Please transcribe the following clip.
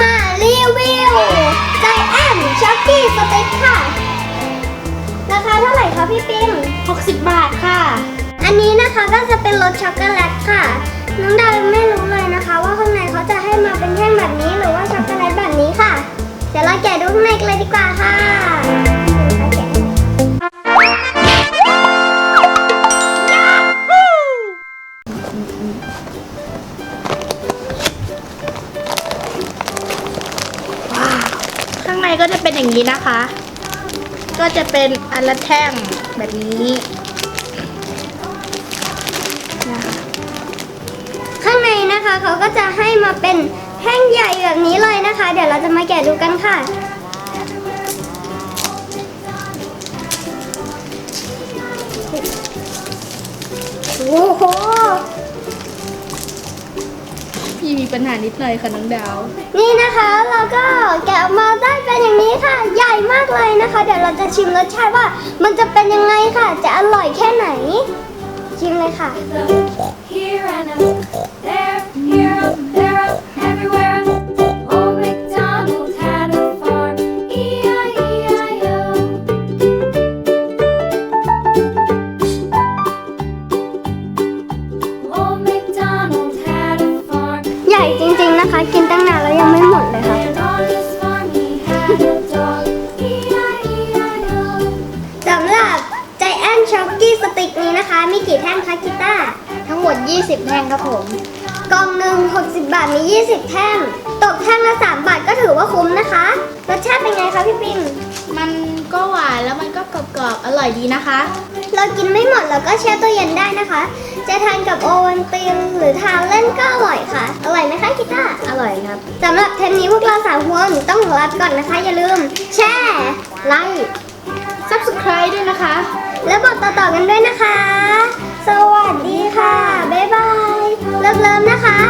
มารีวิวไจแอนช็อกกี้สเต็กค่ะ ราคาเท่าไหร่คะพี่ปิ๊ม60 บาทค่ะ อันนี้นะคะก็จะเป็นรสช็อกโกแลตค่ะ น้องดาวยไม่รู้เลยนะคะว่าข้าง ก็จะเป็นอย่างนี้นะคะ ก็จะเป็นอันละแท่งแบบนี้นะคะข้างในนะคะเขาก็จะให้มาเป็นแท่งใหญ่แบบนี้เลยนะคะ เดี๋ยวเราจะมาแกะดูกันค่ะโอ้โห พี่มีปัญหานิดหน่อยค่ะน้องดาว นี่นะคะเราก็แกะออกมาได้เป็นอย่างนี้ค่ะ ใหญ่มากเลยนะคะ เดี๋ยวเราจะชิมรสชาติว่า มันจะเป็นยังไงค่ะ จะอร่อยแค่ไหน ชิมเลยค่ะ ญ่จริง ๆนะคะ กินตั้งนานแล้วยังไม่หมดเลยค่ะ And on his farm he had a dog. E-I-E-I-O. สำหรับใจแอนช็อกกี้สติ๊กนี้นะคะ มีกี่แท่งคะกีตาร์ทั้งหมด 20 แท่งครับผม กล่องหนึ่ง60 บาทมี 20 แท่ง ตกแท่งละ 3 บาทก็ถือว่าคุ้มนะคะ รสชาติเป็นไงคะพี่ปิงมันก็หวานแล้วมันก็กรอบๆอร่อยดีนะคะ เรากินไม่หมดเราก็แช่ตู้เย็นได้นะคะ จะทานกับโอวัลตินหรือทานเล่นก็อร่อยค่ะ อร่อยไหมคะกีตาร์อร่อยครับสำหรับเทปนี้พวกเราสามคนต้องขอลาไปก่อนนะคะ อย่าลืม แชร์ไลค์ Subscribe ด้วยนะคะ และบอกต่อๆกันด้วยนะคะ สวัสดีค่ะ บ๊ายบาย เลิฟๆนะคะน้องดาว